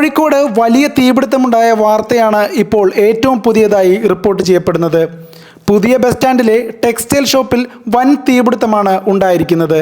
കോഴിക്കോട് വലിയ തീപിടുത്തമുണ്ടായ വാർത്തയാണ് ഇപ്പോൾ ഏറ്റവും പുതിയതായി റിപ്പോർട്ട് ചെയ്യപ്പെടുന്നത്. പുതിയ ബസ് സ്റ്റാൻഡിലെ ടെക്സ്റ്റൈൽ ഷോപ്പിൽ വൻ തീപിടുത്തമാണ് ഉണ്ടായിരിക്കുന്നത്.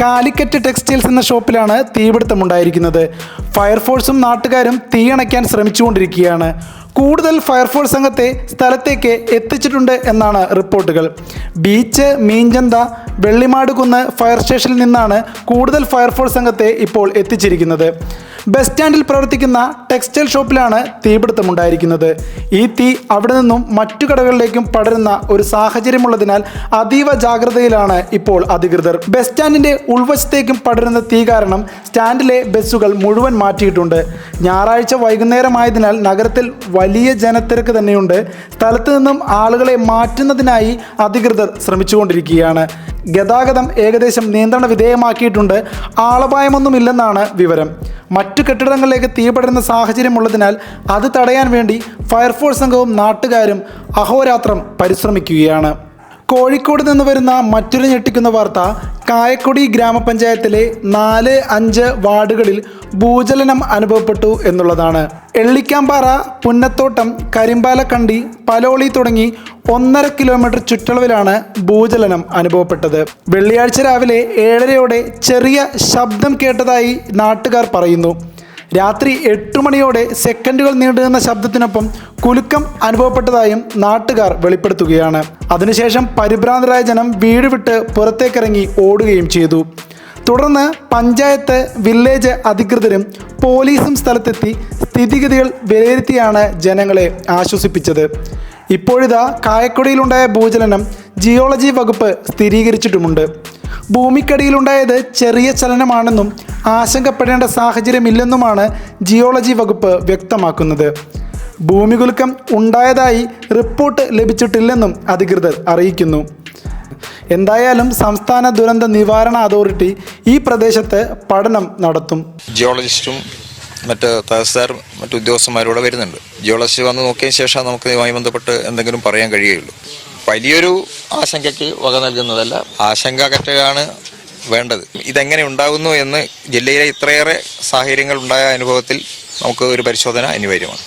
കാലിക്കറ്റ് ടെക്സ്റ്റൈൽസ് എന്ന ഷോപ്പിലാണ് തീപിടുത്തമുണ്ടായിരിക്കുന്നത്. ഫയർഫോഴ്സും നാട്ടുകാരും തീയണയ്ക്കാൻ ശ്രമിച്ചുകൊണ്ടിരിക്കുകയാണ്. കൂടുതൽ ഫയർഫോഴ്സ് സംഘത്തെ സ്ഥലത്തേക്ക് എത്തിച്ചിട്ടുണ്ട് എന്നാണ് റിപ്പോർട്ടുകൾ. ബീച്ച് മീൻചന്ത വെള്ളിമാട് കുന്ന് ഫയർ സ്റ്റേഷനിൽ നിന്നാണ് കൂടുതൽ ഫയർഫോഴ്സ് സംഘത്തെ ഇപ്പോൾ എത്തിച്ചിരിക്കുന്നത്. ബസ് സ്റ്റാൻഡിൽ പ്രവർത്തിക്കുന്ന ടെക്സ്റ്റൈൽ ഷോപ്പിലാണ് തീപിടുത്തമുണ്ടായിരിക്കുന്നത്. ഈ തീ അവിടെ നിന്നും മറ്റു കടകളിലേക്കും പടരുന്ന ഒരു സാഹചര്യമുള്ളതിനാൽ അതീവ ജാഗ്രതയിലാണ് ഇപ്പോൾ അധികൃതർ. ബസ് സ്റ്റാൻഡിന്റെ ഉൾവശത്തേക്കും പടരുന്ന തീ കാരണം സ്റ്റാൻഡിലെ ബസ്സുകൾ മുഴുവൻ മാറ്റിയിട്ടുണ്ട്. ഞായറാഴ്ച വൈകുന്നേരമായതിനാൽ നഗരത്തിൽ വലിയ ജനത്തിരക്ക് തന്നെയുണ്ട്. സ്ഥലത്ത് നിന്നും ആളുകളെ മാറ്റുന്നതിനായി അധികൃതർ ശ്രമിച്ചുകൊണ്ടിരിക്കുകയാണ്. ഗതാഗതം ഏകദേശം നിയന്ത്രണ വിധേയമാക്കിയിട്ടുണ്ട്. ആളപായമൊന്നുമില്ലെന്നാണ് വിവരം. മറ്റു കെട്ടിടങ്ങളിലേക്ക് തീപടരുന്ന സാഹചര്യമുള്ളതിനാൽ അത് തടയാൻ വേണ്ടി ഫയർഫോഴ്സ് സംഘവും നാട്ടുകാരും അഹോരാത്രം പരിശ്രമിക്കുകയാണ്. കോഴിക്കോട് നിന്ന് വരുന്ന മറ്റൊരു ഞെട്ടിക്കുന്ന വാർത്ത കായക്കൊടി ഗ്രാമപഞ്ചായത്തിലെ നാല് അഞ്ച് വാർഡുകളിൽ ഭൂചലനം അനുഭവപ്പെട്ടു എന്നുള്ളതാണ്. എള്ളിക്കാമ്പാറ പുന്നത്തോട്ടം കരിമ്പാലക്കണ്ടി പലോളി തുടങ്ങി ഒന്നര കിലോമീറ്റർ ചുറ്റളവിലാണ് ഭൂചലനം അനുഭവപ്പെട്ടത്. വെള്ളിയാഴ്ച രാവിലെ ഏഴരയോടെ ചെറിയ ശബ്ദം കേട്ടതായി നാട്ടുകാർ പറയുന്നു. രാത്രി എട്ട് മണിയോടെ സെക്കൻഡുകൾ നീണ്ടുനിന്ന ശബ്ദത്തിനൊപ്പം കുലുക്കം അനുഭവപ്പെട്ടതായും നാട്ടുകാർ വെളിപ്പെടുത്തുകയാണ്. അതിനുശേഷം പരിഭ്രാന്തരായ ജനം വീട് വിട്ട് പുറത്തേക്കിറങ്ങി ഓടുകയും ചെയ്തു. തുടർന്ന് പഞ്ചായത്ത് വില്ലേജ് അധികൃതരും പോലീസും സ്ഥലത്തെത്തി സ്ഥിതിഗതികൾ വിലയിരുത്തിയാണ് ജനങ്ങളെ ആശ്വസിപ്പിച്ചത്. ഇപ്പോഴിതാ കായക്കൊടിയിലുണ്ടായ ഭൂചലനം ജിയോളജി വകുപ്പ് സ്ഥിരീകരിച്ചിട്ടുമുണ്ട്. ഭൂമിക്കടിയിലുണ്ടായത് ചെറിയ ചലനമാണെന്നും ആശങ്കപ്പെടേണ്ട സാഹചര്യമില്ലെന്നുമാണ് ജിയോളജി വകുപ്പ് വ്യക്തമാക്കുന്നത്. ഭൂമികുലുക്കം ഉണ്ടായതായി റിപ്പോർട്ട് ലഭിച്ചിട്ടില്ലെന്നും അധികൃതർ അറിയിക്കുന്നു. എന്തായാലും സംസ്ഥാന ദുരന്ത നിവാരണ അതോറിറ്റി ഈ പ്രദേശത്ത് പഠനം നടത്തും. ജിയോളജിസ്റ്റും മറ്റ് തഹസിൽദാർ മറ്റു ഉദ്യോഗസ്ഥന്മാരൂടെ വരുന്നുണ്ട്. ജിയോളജിസ്റ്റ് വന്ന് നോക്കിയതിന് ശേഷം നമുക്ക് ഇതുമായി ബന്ധപ്പെട്ട് എന്തെങ്കിലും പറയാൻ കഴിയുകയുള്ളൂ. വലിയൊരു ആശങ്കയ്ക്ക് വക നൽകുന്നതല്ല ആശങ്ക അകറ്റുകയാണ് വേണ്ടത്. ഇതെങ്ങനെ ഉണ്ടാകുന്നു എന്ന് ജില്ലയിലെ ഇത്രയേറെ സാഹചര്യങ്ങൾ ഉണ്ടായ അനുഭവത്തിൽ നമുക്ക് ഒരു പരിശോധന അനിവാര്യമാണ്.